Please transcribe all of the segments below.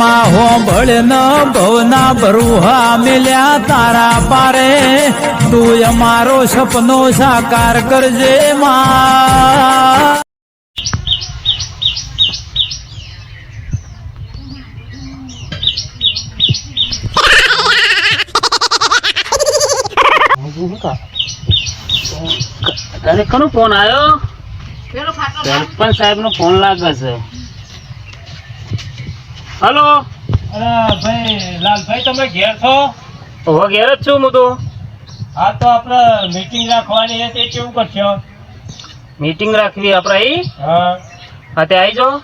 માં હોંભળ ન ભવના બરુહા મિલ્યા તારા પારે. તું અમારો સપનો સાકાર કરજે માં. તારે કોનો ફોન આવ્યો? સરપંચ સાહેબ નો ફોન લાગે છે. હલો. ભાઈ લાલભાઈ તમે ઘેર છો? હવે ઘેર જ છું હું તો. હા તો આપણે મીટિંગ રાખવાની છે તે કેવું કરશો? મીટિંગ રાખવી આપણે હા. હા તે આવી જાઓ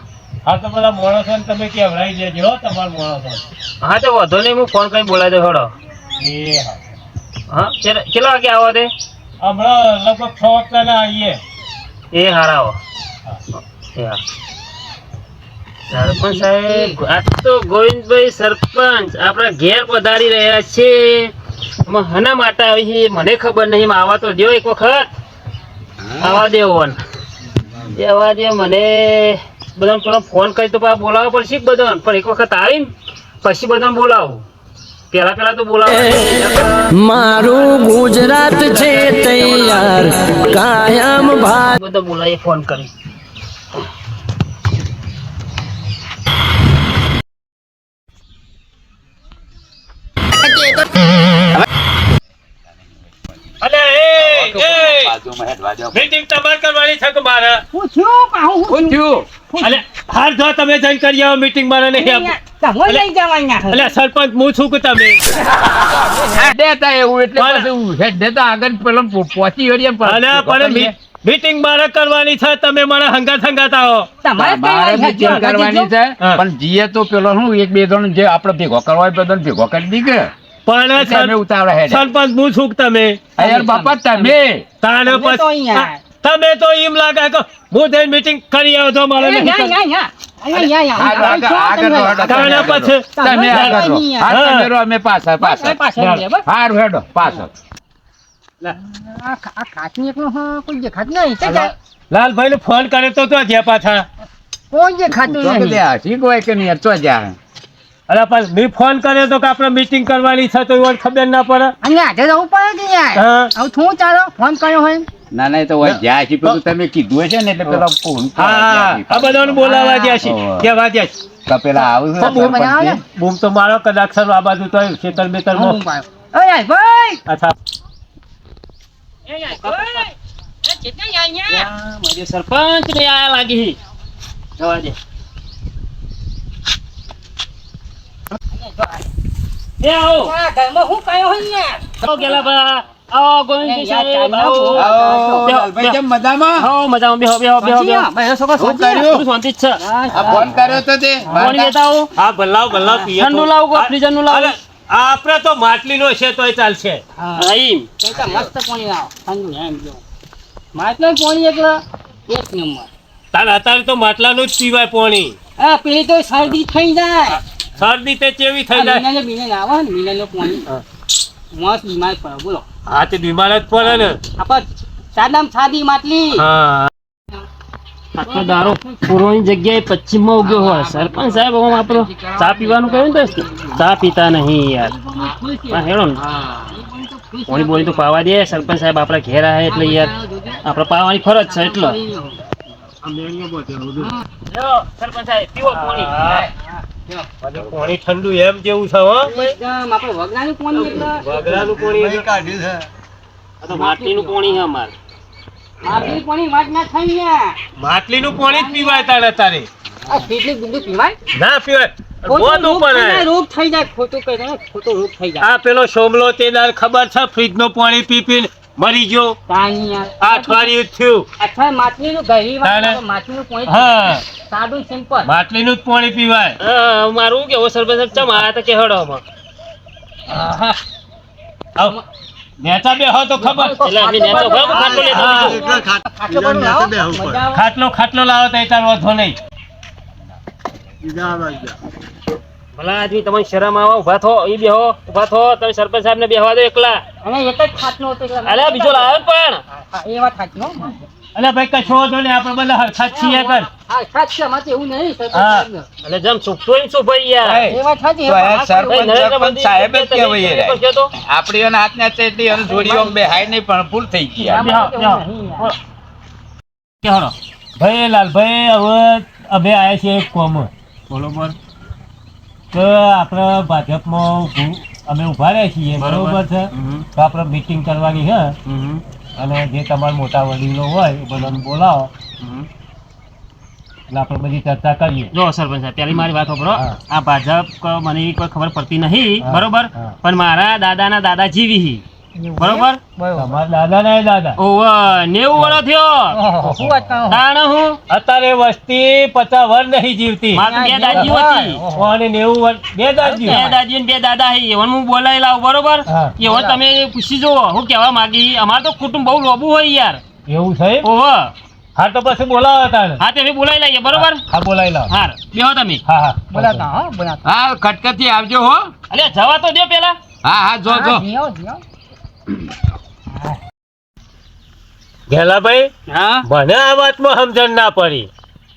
હા તો બધા માણસો તમે કેવડાવી દેજો હો તમારા માણસો. હા તો વાંધો નહીં હું ફોન કરી બોલાવી દો હડો. એ હા. હા કેટલા વાગે આવો તે? હમણાં લગભગ છ વાગતાના આવીએ. એ હારા આવો એ હા. સરપંચ સાહેબ આ તો ગોવિંદભાઈ સરપંચ. આપણા ઘેર પધારી રહ્યા છે. હના માટે આવી છે? મને ખબર નહીં આવા તો દો એક વખત. આવા દેવો એવા દે મને. બધાને પેલો ફોન કરી તો પાછા બોલાવવો પડશે બધા બધાને. પણ એક વખત આવીને પછી બધાને બોલાવો. પેલા પેલા તો બોલાવો મારું ગુજરાત છે તૈયાર. કાયમ ભાઈ બધા બોલાવીએ ફોન કરી. મીટિંગ તમારે કરવાની છે કે મારે? અલે હાર જો તમે જઈને કરી આવો મીટિંગ મારે નહીં આપ- અલે સરપંચ હું છું કે તમે? દેતા એવું એટલે પણ- હેડ દેતા આગળ પેલો પહોંચી વળીએ અલે પણ મીટિંગ મારે કરવાની છે તમે મારા હંગાત હંગાત આવો મારે meeting કરવાની છે પણ જીએ તો પેલો શું એક બે જણ જે આપણે ભેગો કરવા હોય ભેગો કરી દી કે પણ તમે અમે સર- સરપંચ હું છું તમે? યાર બાપા તમે. તાને પછી તમે તો એમ લાગે કે હું જઈને મીટિંગ કરી આવો છો મારે નહીં હેડો, હેડો. લાલભાઈ ને ફોન કરે તો તો જ્યાં પાછા. તો કે દે, ઠીક હોય કે નહીં તો જા અરે પણ મેં ફોન કર્યો તો કે આપણે મીટિંગ કરવાની છે તો એવું ખબર ના પડે. અહીંયા આજે જવું પડે કે યાર? હા. ના ના એ તો હોય. જ્યાં છે પેલું તમે કીધું હશે ને એટલે પેલા ફોન હા આ બધાને બોલાવા જ્યાં છે. ઓહો. કેવા ગયા છે. તો આવું છે બૂમ તો મારો કદાચ સર આ બાજુ તો ખેતર બેતર અચ્છા. એ યાર ભાઈ! એ ચેતના યાર યાર મારી સરપંચ ને આયા લાગી જવા દે. એ આવો. આવો ગેલાબા આવો ગોવિંદજી સાહેબ આવો. આવો, બેહો, લાલભાઈ બેહો. કેમ મજામાં? આવો મજામાં બેહો બેહો બેહો બેહો. શું કર્યું? શાંતિ છે. આ ફોન કર્યો તો તે? પાણી લેતા આવો. હા ભલ્લાવ ભલ્લાવ પીએ ઠંડુ લાવો, કોઈ ફ્રીઝરનું લાવો. આપણે તો માટલીનો છે તોય ચાલશે. આઈમ તાર અત્યારે તો માટલાનું જ પીવાય પાણી. પેલી તો શરદી થઈ જાય. શરદી તે ચેવી થઈ જાય? મિલન આવે ને મિલન પાણી મસ્ત બીમાર પડે બોલો. હા તે બીમાર જ પડે ને. આપણ સાદામ સાદી માટલી. હા. આટલો દારો પૂર્વની જગ્યાએ પશ્ચિમમાં ઉગ્યો હોય. સરપંચ સાહેબ હવે આપણો ચા પીવાનું કહ્યું ને તો ચા પીતા નહીં યાર. હા હેડો ને. પોણી બોલી તો પાવા દે. સરપંચ સાહેબ આપણા ઘેર આવે એટલે યાર આપણે પાવાની ફરજ છે એટલો. સરપંચ સાહેબ પીવો પોણી અને પાણી ઠંડુ એમ જેવું છે હો. એકદમ આપણે પાણી એટલે? વગડાનું આ તો માટીનું પોણી છે અમારે. માટલી પાણી વાત ના થઈ ને. માટલીનું પાણી જ પીવાય તારે તારે આ કેટલી ગુંડું પીવાય? ના પીવાય. રોગ થઈ જાય, પડે રોગ થઈ જાય ખોટું કહે ખોટો રોગ થઈ જાય. આ પેલો સોમલો તે ખબર છે ફ્રીજનું પાણી પી પીને મરી ગયો. આ અઠવાડિયું જ થયું. અથવા માટલીનું. આપણે માટલીનું પાણી હા. સાદું સિમ્પલ. માટલીનું જ પાણી પીવાય. હા, મારું કેવું? સરપંચ ચમ આયા તા કે આવ. નેતા બે હો તો ખબર. એટલે અમે નેતો ખાટલો લેતો ખાટલો લાવો, મજા આવે. ખાટલો ખાટલો લાવો તો તાર વધો નહીં. ભલા આદમી તમને શરમ આવો ઊભા થો ઈ બેહો ઊભા થો તમે સરપંચ સાહેબ ને બેહવા દો એકલા. અને એક જ ખાટલો હતો એટલે અલ્યા બીજો લાવે પણ. એ વાત સાચી હો. અલે ભાઈ કશો વાંધો ને આપણે બધા હરખા જ છીએ કર હા સાચી છે, માથે એવું નહીં સરપંચ અલે જમ જેમ એમ શું ભાઈ યાર. એ, એ વાત સાચી. તો એ સરપંચ સરપંચ સાહેબ જ કહેવાય રે તમે કહો હાથ ને આપણી ચેટલી અને જોડીઓ બેહાય નહીં પણ ભૂલ થઈ ગઈ આ. આમાં બેહો, કેવું બેહો. નહીં યાર. કે હળો. ભાઈ લાલભાઈ હવે અમે આવ્યા છીએ કોમ. કોમ બરોબર તો આપણે ભાજપમાં અમે ઊભા રહ્યા છીએ બરોબર. છે? તો આપણે મીટિંગ કરવાની છે. અને જે તમારા મોટા વડીલો હોય એ બધાને બોલાવો. એટલે આપણે બધી ચર્ચા કરીએ. જો સરપંચ સાહેબ પહેલી મારી વાત સાંભળો આ ભાજપ મને કોઈ ખબર પડતી નહીં બરોબર? પણ મારા દાદાના દાદા જીવી. બરોબર? તમારા દાદા ને દાદા. ઓવે, નેવું વર્ષ થયો. શું વાત કરો? તાણ હું? અત્યારે વસ્તી પચાસ વર્ષ નહીં જીવતી. મારે બે દાદીઓ હતી. અને નેવું વર્ષ બે દાદીઓ બે દાદીઓ ને બે દાદા હી. એવન હું બોલાવી લાવું બરોબર? એવો તમે પૂછી જુઓ હું કહેવા માંગી. અમાર તો કુટુંબ બહુ લોબુ હોય યાર. એવું છે ઓહો. હા તો પછી બોલાવો હા તે બોલાવી લઈએ બરોબર? હા બોલાવી લાવો. હાર બેહો તમે. હા હા. બોલાતા હા બોલાતા. હા ખટખટી આવજો હો. અરે જવા તો દે પેલા. હા હા જો જો. હા. ઘેલાભાઈ હા? મને આ વાતમાં સમજણ ના પડી.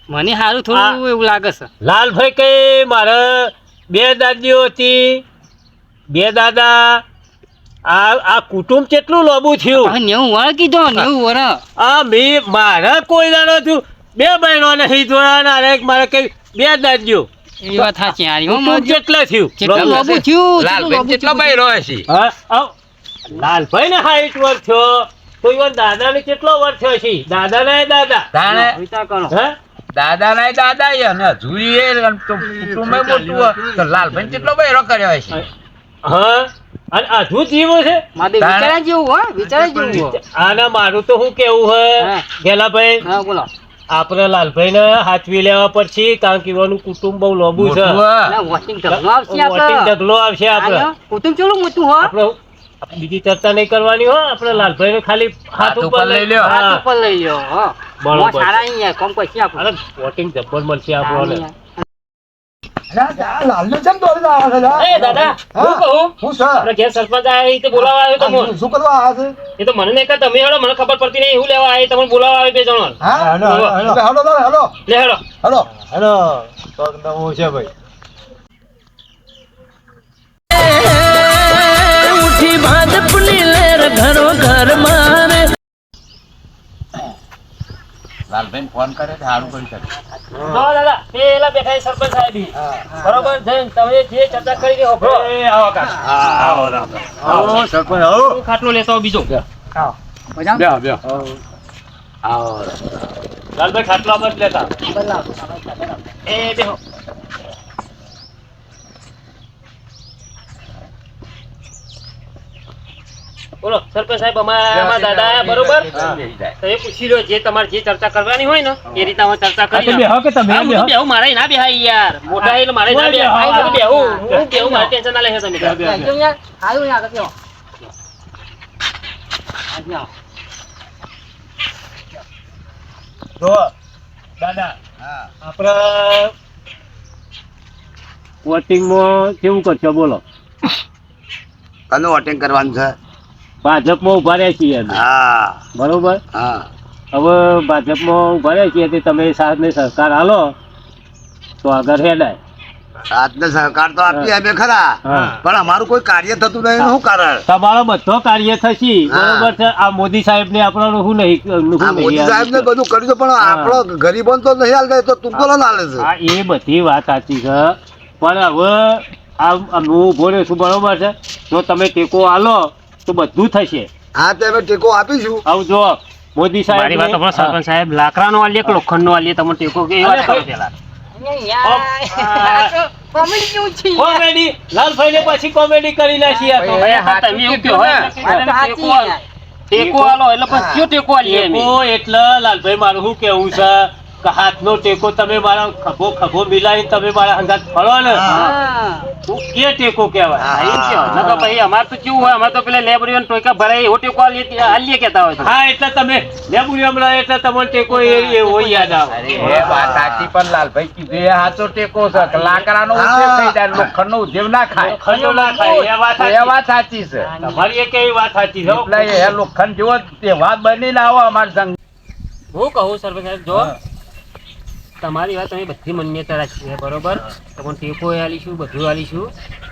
મને સારું થોડું એવું લાગે છે. લાલભાઈ કઈ મારે બે દાદીઓ હતી બે દાદા આ આ કુટુંબ કેટલું લોબુ થયું? નેવું વર કીધો નેવું વર. આ મે મારા કોઈ દાડો થયું? બે બહેનો નહીં જોયા અને એક મારે કઈ બે દાદીઓ. એ વાત સાચી હો, કેટલા થયું? કેટલું લોબુ. થયું લાલભાઈ કેટલા. બૈરો હશે? હા, આવ. લાલભાઈ ને હાઈટ વર્ષ થયો. તો ઈવન દાદા ને કેટલો વર્ષ થયો છે? દાદા ને દાદા. તાણે? કરો હે? દાદા ના દાદા અને હજુ એ તો કુટુંબે મોટું તો લાલભાઈ કેટલો બૈરો કર્યો હશે? હા? અને આધું જીવો છે? વિચારા જેવું હો વિચારા જેવું હો. આના મારું તો શું કેવું હે? હા. ગેલાભાઈ હા બોલો. આપણે લાલભાઈ ને હાથવી લેવા પડશે કારણ કે એનું કુટુંબ બહુ લોબુ છે. વોટિંગ ઢગલો આવશે આપણે. કુટુંબ ચેવડું મોટું હો? બીજી ચર્ચા નહીં કરવાની હો આપણે લાલભાઈ ને ખાલી હાથ ઉપર લઈ લ્યો. હાથ ઉપર લઈ લ્યો હો. બરોબર સારા અહીંયા કોમ પછી આપણે અરે વોટિંગ જબ્બર મળશે આપણને. એ દાદા હું? કહું? આપણે સરપંચ આયા એ આવ્યો તો મોન. શું કરવા આવ્યા છે? એ તો મને નહીં કહે તમે હેડો મને ખબર પડતી નહીં હું લેવા આવી તમને બોલાવા આવી બે જણો. હા? Hello, hello, hello. Hello hello hello hello hello પગ નવો છે ભાઈ. ભાજપની લેર ઘરો ઘર મારે. લાલભાઈ ફોન કરે સારું કરી શકે? જો દાદા પેલા બેઠા છે સરપંચ સાહેબ. બરોબર છે તમે જે ચર્ચા કરી દે એ આવો સરપંચ આવો. હું ખાટલો લેતો આવું બીજો. મજા? બે બે આવો. લાલભાઈ ખાટલા પર લેતા. એ બેહો. બોલો સરપંચ સાહેબ અમારા દાદા આયા બરોબર બેહી તો એ પૂછી લો જે તમારે જે ચર્ચા કરવાની હોય ને એ રીતે અમે ચર્ચા કરી બેહો કે તમે બેહો મારે ના બેહાય યાર મોટા એટલે મારે ના હું બેહાય બેહું. હું તો હું મારે ટેન્શન ના લેશો તમે. આવ્યું બેહો. આવો. જો દાદા હા. આપણે વોટિંગમાં કેવું કરશો બોલો કનું વોટિંગ કરવાનું છે ભાજપમાં ઊભા રહ્યા છીએ હા. બરોબર? હા. હવે ભાજપમાં ઊભા રહ્યા છીએ તે તમે સાથ ને સહકાર હાલો તો આગળ હેડાય. સહકાર તો આપી અમે ખરા. પણ અમારું કોઈ કાર્ય થતું નહીં શું કારણ? તમારો બધો કાર્ય થશે. બરોબર છે. આ મોદી સાહેબ ને આપણો શું નહીં મોદી સાહેબ ને બધું કર્યું પણ આપણો ગરીબો તો નહીં હાલતા તો તુક્કો ના હાલે છે? હા એ બધી વાત સાચી છે. પણ હવે આ હું ઊભો છું બરોબર છે? જો તમે ટેકો આલો તો બધું થશે. હા તે અમે ટેકો આપીશું. આવ જો મોદી સાહેબ મારી વાત પણ સરપંચ સાહેબ લાકડાનો આલીએ કે લોખંડનો આલીએ તમે ટેકો કે એવા કરો પેલા? કોમેડી લાલભાઈ ને પછી કોમેડી કરી નાખી આ તો. તમે એવું કહો આલો. યાર. ટેકો આલો એટલે પછી કયો ટેકો આલીએ ટેકો એટલે લાલભાઈ મારું શું કેવું છે? કે હાથનો ટેકો તમે મારા ખભો ખભો મિલાવી તમે મારા અંગાત ફળો ને? તું કે ટેકો કહેવાય? તો ભાઈ અમારે તો કેવું હોય અમાર તો પેલા લેબરીઓને ટોકા ભરાય એવો ટેકો હાલીએ કેતા હોય છે. હા એટલે તમે લેબુડી હમણાં એટલે તમને ટેકો એ એવો યાદ આવે. એ વાત સાચી પણ લાલભાઈ કીધું એ સાચો ટેકો છે. લાકડાનો ઉદ્યોગ થઈ જાય લોખંડનો ઉદ્યોગ ના ખાય. ખંડો ના ખાય એ વાત એ સાચી. વાત સાચી છે. તમારી એ કેવી વાત સાચી છે. એટલે એ લોખંડ જેવો તહેવાર બની લાવો અમારા સંગ હું કહું સરપંચ જો. તમારી વાત અમે બધી માન્યતા રાખી છે બરોબર? તમને ટેકો આલીશું બધું આલીશું.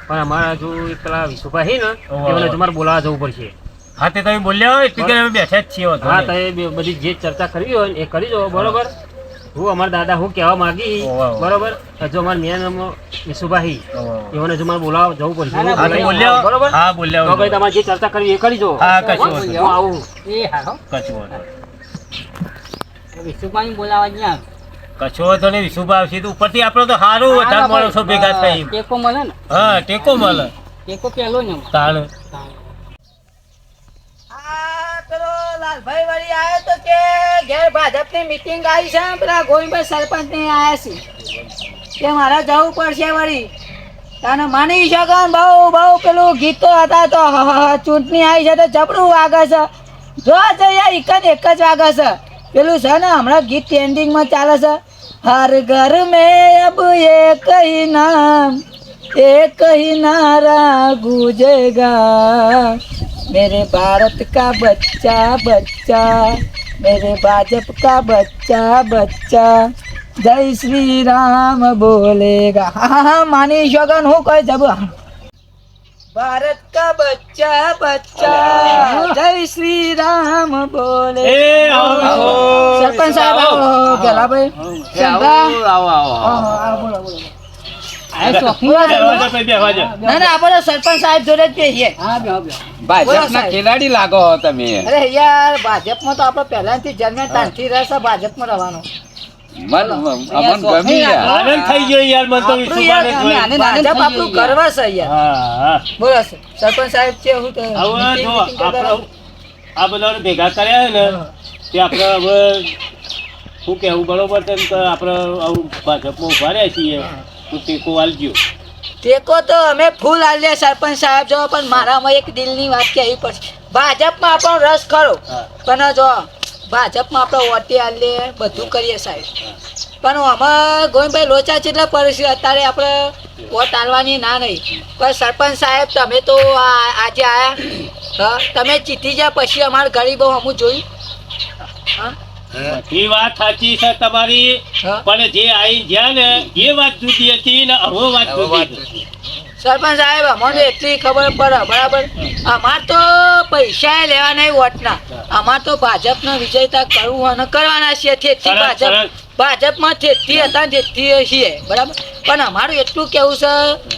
પણ અમારા જો એક પેલા વિશુભાઈ છે ને એમને તમારે બોલાવવા જવું પડશે. હા તે તમે બોલ્યા હોય એટલે અમે બેઠા જ છીએ હા નહીં. તો એ બે- બધી જે ચર્ચા કરવી હોય એ કરી દો બરોબર? હું. અમારા દાદા હું કહેવા માંગી. બરોબર? જો અમારા મેન વિશુભાઈ એમને જો મારે બોલાવા જવું પડશે. બોલાવી બરોબર? હા બોલ્યા તો ભાઈ. તમારે જે ચર્ચા કરવી એ કરી દો. હા, કશું આવું એ હા કશું વિશુભાઈ બોલાવા જ્યાં નહીં. કશું વાંધો નહીં વિશુભા આવશે તો ઉપરથી આપણો તો સારું વધારે માણસો ભેગા થઈ ટેકો મળે ને? હા ટેકો મળે. ટેકો પેલો ને તાણ. પેલો લાલભાઈ વળી આયો તો કે ઘેર ભાજપની મીટિંગ આવી છે પેલા ગોવિંદભાઈ સરપંચ ને આવ્યા છે. કે મારે જવું પડશે વળી. તને માની શકો ને બહુ બહુ પેલું ગીતો હતા તો ચૂંટણી આવી છે તો જબરું વાગે છે. જો જઈએ એક જ એક જ વાગે છે. પેલું છે ને હમણાં ગીત ટ્રેન્ડિંગમાં ચાલે છે હર ઘર મેં અબ એક ही नाम एक ही नारा गूंजेगा मेरे भारत का बच्चा बच्चा मेरे भाजप का बच्चा बच्चा जय श्री राम बोलेगा हाँ हाँ हाँ मानी शगन हो कोई जब भारत का बच्चा बच्चा जय श्री राम बोले એ આવો, આવો. સરપંચ સાહેબ આવો ગેલાભાઈ ચંદા આવો આવો આવો, આવો, બોલો બોલો આ ચોખ્ખું બોલો, બેહવા દે, ભાઈ, બેહવા દે. ના ના આપણે સરપંચ સાહેબ જોડે જ બેસીએ હા બે બે બોલો ભાજપના સાહેબ. ખેલાડી લાગો છો તમે અરે યાર ભાજપમાં તો આપણે પહેલાથી જન્મે ત્યાંથી રહેશે ભાજપમાં રહેવાનો મન અમન ગમી યાર આનંદ થઈ ગયો યાર મને તો આપણું વિશુભાને યાર, જોઈને. આને ભાજપ આપણું ગર્વ છે યાર હા હા. બોલો સરપંચ સાહેબ છે હું તો હવે જો meeting આ બધાને ભેગા કર્યા ને તે આપણે હવે શું કહેવું બરોબર છે ને તો આપણે આવું ભાજપમાં ઊભા રહ્યા છીએ. તો ટેકો આલજો. ટેકો તો અમે ફૂલ આલ્યા સરપંચ સાહેબ જો પણ મારામાં એક દિલની વાત કહેવી પડશે. ભાજપમાં આપણો રસ ખરો. પણ જો ભાજપમાં આપણે વોટી આલીએ બધું કરીએ સાહેબ. પણ આમાં ગોવિંદભાઈ લોચા છે એટલે પરિસ્થિતિ અત્યારે આપણે વોટ આલવાની ના નહીં. પણ સરપંચ સાહેબ તમે તો આ- આજે આવ્યા હા તમે જીતી જ્યાં પછી અમારા ગરીબો અમુક જોયું. હા? બધી વાત સાચી છે તમારી. હા. પણ જે આઈ જ્યાં ને એ વાત જુદી હતી ને હવે વાત જુદી. સરપંચ સાહેબ અમને એટલી ખબર પડે બરાબર? અમાર તો પૈસા લેવા નહીં વોટના. અમાર તો ભાજપનો વિજયતા કરવું અને કરવાના છીએ. તેથી ભાજપ ભાજપમાં તેથી હતા તેથી છીએ બરાબર? પણ અમારું એટલું કેવું છે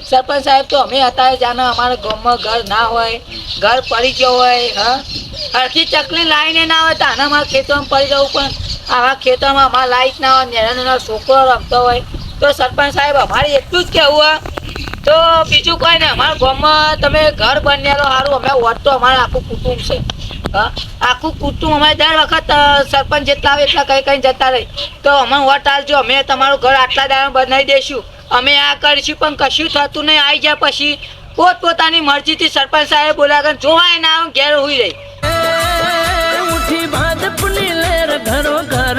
સરપંચ સાહેબ તો અમે હતા જાણે અમારા ગામમાં ઘર ના હોય ઘર પડી ગયો હોય હા? હરખી ચકલી લાવીને ના હોય તો આના અમારા ખેતરમાં પડી જવું પણ આવા ખેતરમાં અમારા લાઈટ ના હોય નાના નાના છોકરો રમતો હોય. તો સરપંચ સાહેબ અમારે એટલું જ કહેવું તો બીજું કોઈ નહીં. અમારા ગામમાં તમે ઘર બન્યાલો સારું. અમે વોટ તો આખું કુટુંબ છે. આખું કુટુંબ અમે દર વખત સરપંચ જેટલા આવે એટલા કઈ કઈ જતા રહી. તો અમે વોટ આલજો અમે તમારું ઘર આટલા દાડા બનાવી દઈશું. અમે આ કરીશું, પણ કશું થતું નહીં. આવી જાય પછી પોત પોતાની મરજીથી સરપંચ સાહેબ બોલાવે જોવાય ના આવે, ઘેર હોઈ રહી. ઘરો ઘર